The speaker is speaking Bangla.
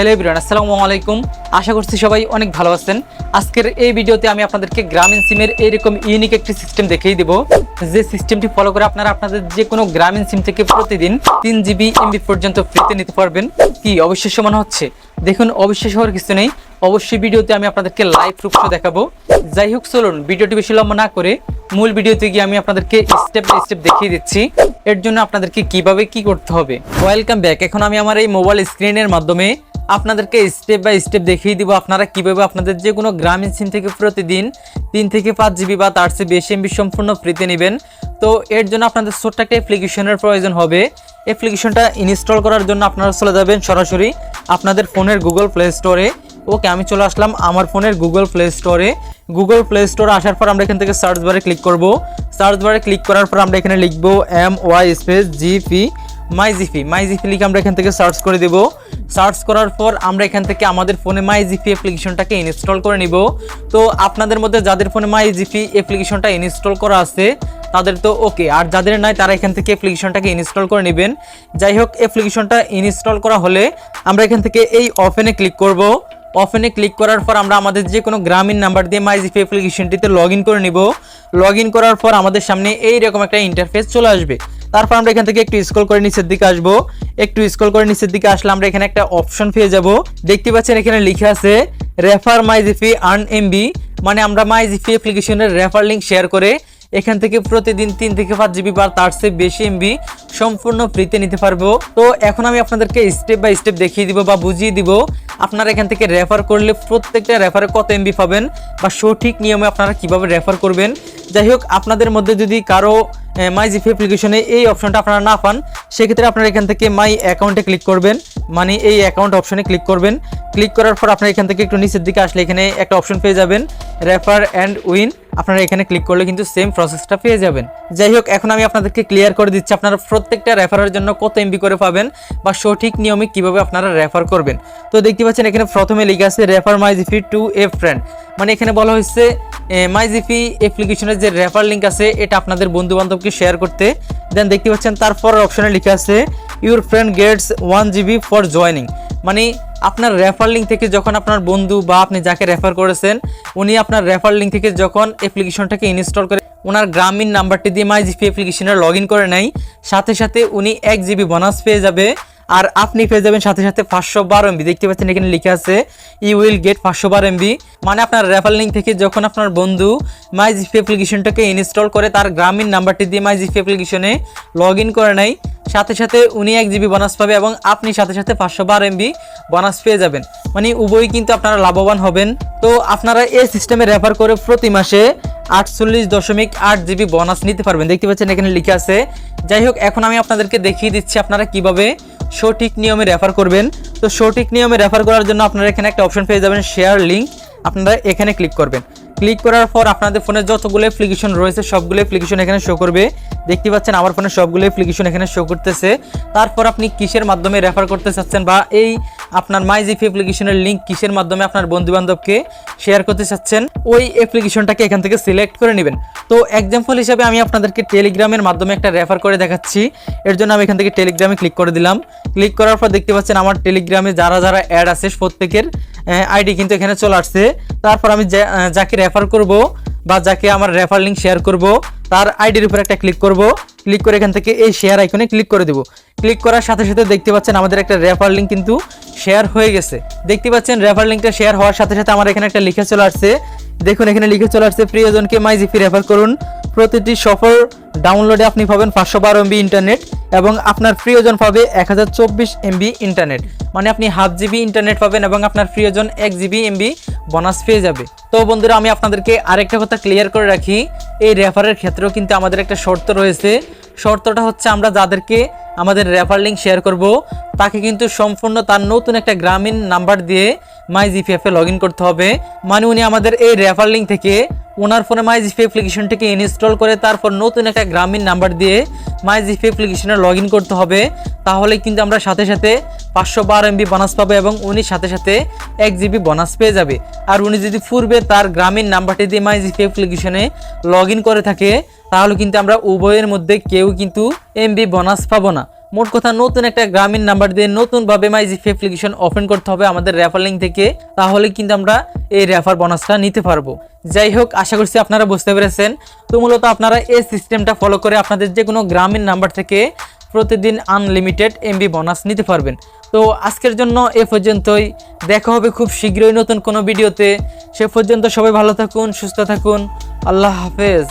হ্যালো এভরিওয়ান, আসসালামু আলাইকুম। আশা করছি সবাই অনেক ভালো আছেন। আজকের এই ভিডিওতে আমি আপনাদেরকে গ্রামীণ সিমের এইরকম ইউনিক একটি সিস্টেম দেখিয়ে দিব। যে সিস্টেমটি ফলো করে আপনারা আপনাদের যে কোনো গ্রামীণ সিম থেকে প্রতিদিন তিন জিবি এমবি পর্যন্ত ফ্রিতে নিতে পারবেন। কি অবিশ্বাস্য মনে হচ্ছে? দেখুন অবিশ্বাস হওয়ার কিছু নেই। অবশ্যই ভিডিওতে আমি আপনাদেরকে লাইভ প্রুফ দেখাবো। যাই হোক, চলুন ভিডিওটি বেশি লম্বা না করে মূল ভিডিওতে গিয়ে আমি আপনাদেরকে স্টেপ বাই স্টেপ দেখিয়ে দিচ্ছি। এর জন্য আপনাদেরকে কীভাবে কি করতে হবে? ওয়েলকাম ব্যাক এখন আমি আমার এই মোবাইল স্ক্রিনের মাধ্যমে আপনাদেরকে স্টেপ বাই স্টেপ দেখিয়ে দিব আপনারা কীভাবে আপনাদের যে কোনো গ্রামীণ সিম থেকে প্রতিদিন তিন থেকে পাঁচ জিবি বা তার চেয়ে বেশি এমবি সম্পূর্ণ ফ্রিতে নেবেন। তো এর জন্য আপনাদের ছোট্ট একটা অ্যাপ্লিকেশনের প্রয়োজন হবে। অ্যাপ্লিকেশনটা ইনস্টল করার জন্য আপনারা চলে যাবেন সরাসরি আপনাদের ফোনের গুগল প্লে স্টোরে ওকে, আমি চলে আসলাম আমার ফোনের গুগল প্লে স্টোরে গুগল প্লে স্টোরে আসার পর আমরা এখান থেকে সার্চ বারে ক্লিক করব। সার্চ বারে ক্লিক করার পর আমরা এখানে লিখব M Y space GP my GP my GP লিখে আমরা এখান থেকে সার্চ করে দেব। সার্চ করার পর আমরা এখান থেকে আমাদের ফোনে মাই জিপি অ্যাপ্লিকেশনটাকে ইনস্টল করে নিব। তো আপনাদের মধ্যে যাদের ফোনে মাই জিপি অ্যাপ্লিকেশনটা ইনস্টল করা আছে, তাদের তো ওকে আর যাদের নাই, তারা এখান থেকে অ্যাপ্লিকেশনটাকে ইনস্টল করে নেবেন। যাই হোক অ্যাপ্লিকেশনটা ইনস্টল করা হলে আমরা এখান থেকে এই অপেনে ক্লিক করব। অপেনে ক্লিক করার পর আমরা আমাদের যে কোনো গ্রামীণ নাম্বার দিয়ে মাই মাইজিপি অ্যাপ্লিকেশনটিতে লগ করে নিব। লগ করার পর আমাদের সামনে এই রকম একটা ইন্টারফেস চলে আসবে। তারপর আমরা এখান থেকে একটু স্ক্রল করে নিচের দিকে আসব। একটু স্ক্রল করে নিচের দিকে আসলে আমরা এখানে একটা অপশন পেয়ে যাব। দেখতে পাচ্ছেন এখানে লিখে আছে রেফার মাইজিপি আর্ন এমবি মানে আমরা মাইজিপি অ্যাপ্লিকেশনের রেফার লিঙ্ক শেয়ার করে এখান থেকে প্রতিদিন তিন থেকে পাঁচ জিবি বা তার চেয়ে বেশি এমবি সম্পূর্ণ ফ্রিতে নিতে পারব। তো এখন আমি আপনাদেরকে স্টেপ বাই স্টেপ দেখিয়ে দিব বা বুঝিয়ে দিব, আপনারা এখান থেকে রেফার করলে প্রত্যেকটা রেফারে কত এমবি পাবেন বা সঠিক নিয়মে আপনারা কীভাবে রেফার করবেন। যাই হোক, আপনাদের মধ্যে যদি কারও মাই জিপি অ্যাপ্লিকেশনে এই অপশনটা আপনারা না পান, সেক্ষেত্রে আপনারা এখান থেকে মাই অ্যাকাউন্টে ক্লিক করবেন। মানে এই অ্যাকাউন্ট অপশনে ক্লিক করবেন। ক্লিক করার পর আপনারা এখান থেকে একটু নিচের দিকে আসলে এখানে একটা অপশন পেয়ে যাবেন রেফার অ্যান্ড উইন আপনারা এখানে ক্লিক করলে কিন্তু সেম প্রসেসটা পেয়ে যাবেন। যাই হোক, এখন আমি আপনাদেরকে ক্লিয়ার করে দিচ্ছি আপনারা প্রত্যেকটা রেফারের জন্য কত এমবি করে পাবেন বা সঠিক নিয়মে কীভাবে আপনারা রেফার করবেন। তো দেখতে পাচ্ছেন এখানে প্রথমে লিখে আছে refer my GP to a friend মানে এখানে বলা হয়েছে মাই জিপি অ্যাপ্লিকেশনের যে রেফার লিঙ্ক আছে, এটা আপনাদের বন্ধু বান্ধবকে শেয়ার করতে। দেন দেখতে পাচ্ছেন তারপর অপশনে লিখে আছে your friend gets one GB for joining মানে আপনার রেফার লিঙ্ক থেকে যখন আপনার বন্ধু বা আপনি যাকে রেফার করেছেন, উনি আপনার রেফার লিঙ্ক থেকে যখন অ্যাপ্লিকেশনটাকে ইনস্টল করে ওনার গ্রামীণ নাম্বারটি দিয়ে মাই জিপি অ্যাপ্লিকেশনে লগ ইন করে নেয়, সাথে সাথে উনি এক জিবি বোনাস পেয়ে যাবে। আর আপনি পেয়ে যাবেন সাথে সাথে পাঁচশো বারো এমবি দেখতে পাচ্ছেন এখানে লিখে আছে ইউ উইল গেট পাঁচশো বারো এমবি মানে আপনার রেফার লিঙ্ক থেকে যখন আপনার বন্ধু মাই জিপি অ্যাপ্লিকেশনটাকে ইনস্টল করে, তার গ্রামীণ নাম্বারটি দিয়ে মাই জিপি অ্যাপ্লিকেশনে লগ ইন করে নেয়। সাথে সাথে উনি এক জিবি বোনাস পাবে এবং আপনি সাথে সাথে পাঁচশো বারো এমবি বোনাস পেয়ে যাবেন। মানে উভয়ই কিন্তু আপনারা লাভবান হবেন। তো আপনারা এই সিস্টেমে রেফার করে প্রতি মাসে আটচল্লিশ দশমিক আট জিবি বোনাস নিতে পারবেন। দেখতে পাচ্ছেন এখানে লিখে আছে। যাই হোক, এখন আমি আপনাদেরকে দেখিয়ে দিচ্ছি আপনারা কীভাবে সঠিক নিয়মে রেফার করবেন। তো সঠিক নিয়মে রেফার করার জন্য আপনারা এখানে একটা অপশন পেয়ে যাবেন শেয়ার লিঙ্ক আপনারা এখানে ক্লিক করবেন। ক্লিক করার পর আপনাদের ফোনে যতগুলো অ্যাপ্লিকেশন রয়েছে, সবগুলো অ্যাপ্লিকেশন এখানে শো করবে। দেখতে পাচ্ছেন আমার ফোনে সবগুলো অ্যাপ্লিকেশন এখানে শো করতেছে। তারপর আপনি কিসের মাধ্যমে রেফার করতে চাচ্ছেন বা এই আপনার মাই জিপি অ্যাপ্লিকেশনের লিঙ্ক কিসের মাধ্যমে আপনার বন্ধু বান্ধবকে শেয়ার করতে চাচ্ছেন, ওই অ্যাপ্লিকেশনটাকে এখান থেকে সিলেক্ট করে নেবেন। তো এক্সাম্পল হিসাবে আমি আপনাদেরকে টেলিগ্রামের মাধ্যমে একটা রেফার করে দেখাচ্ছি। এর জন্য আমি এখান থেকে টেলিগ্রামে ক্লিক করে দিলাম। ক্লিক করার পর দেখতে পাচ্ছেন আমার টেলিগ্রামে যারা যারা অ্যাড আছে প্রত্যেকের আইডি কিন্তু এখানে চলে আসছে। তারপর আমি যাকে করব বা যাকে আমার রেফার লিঙ্ক শেয়ার করব, তার আইডির উপর একটা ক্লিক করব ক্লিক করে এখান থেকে এই শেয়ার আইকনে ক্লিক করে দেব। ক্লিক করার সাথে সাথে দেখতে পাচ্ছেন আমাদের একটা রেফার লিঙ্ক কিন্তু শেয়ার হয়ে গেছে। দেখতে পাচ্ছেন রেফার লিঙ্কটা শেয়ার হওয়ার সাথে সাথে আমার এখানে একটা লিখে চলে আসছে। দেখুন, এখানে লিখে চলে আসছে, প্রিয়জনকে মাই জিপি রেফার করুন। প্রতিটি সফর ডাউনলোডে আপনি পাবেন পাঁচশো বারো এমবি ইন্টারনেট এবং আপনার প্রিয়জন পাবে এক হাজার চব্বিশ এমবি ইন্টারনেট মানে আপনি হাফ জিবি ইন্টারনেট পাবেন এবং আপনার প্রিয়জন এক জিবি এমবি বোনাস পেয়ে যাবে। তো বন্ধুরা, আমি আপনাদেরকে আরেকটা কথা ক্লিয়ার করে রাখি। এই রেফারের ক্ষেত্রেও কিন্তু আমাদের একটা শর্ত রয়েছে। শর্তটা হচ্ছে আমরা যাদেরকে আমাদের রেফার লিঙ্ক শেয়ার করব, তাকে কিন্তু সম্পূর্ণ তার নতুন একটা গ্রামীণ নাম্বার দিয়ে মাই জিপিএফে লগ ইন করতে হবে। মানে উনি আমাদের এই রেফার লিঙ্ক থেকে ওনার ফোনে মাই জিপি অ্যাপ্লিকেশনটিকে ইনস্টল করে তারপর নতুন একটা গ্রামীণ নাম্বার দিয়ে মাই জিপি অ্যাপ্লিকেশনে লগ করতে হবে। তাহলে কিন্তু আমরা সাথে সাথে পাঁচশো বারো এমবি বোনাস পাবে এবং উনি সাথে সাথে এক জিবি বোনাস পেয়ে যাবে। আর উনি যদি পূর্বে তার গ্রামীণ নাম্বারটি দিয়ে মাই জিপি অ্যাপ্লিকেশনে লগ করে থাকে, তাহলে কিন্তু আমরা উভয়ের মধ্যে কেউ কিন্তু এমবি বোনাস পাবো না। মোট কথা, নতুন একটা গ্রামীণ নাম্বার দিয়ে নতুনভাবে মাইজিফ অ্যাপ্লিকেশন ওপেন করতে হবে আমাদের রেফার লিঙ্ক থেকে, তাহলে কিন্তু আমরা এই রেফার বোনাসটা নিতে পারব। যাই হোক, আশা করছি আপনারা বুঝতে পেরেছেন। তো মূলত আপনারা এই সিস্টেমটা ফলো করে আপনাদের যে কোনো গ্রামীণ নাম্বার থেকে প্রতিদিন আনলিমিটেড এমবি বোনাস নিতে পারবেন। তো আজকের জন্য এ পর্যন্তই। দেখা হবে খুব শীঘ্রই নতুন কোনো ভিডিওতে। সে পর্যন্ত সবাই ভালো থাকুন, সুস্থ থাকুন। আল্লাহ হাফেজ।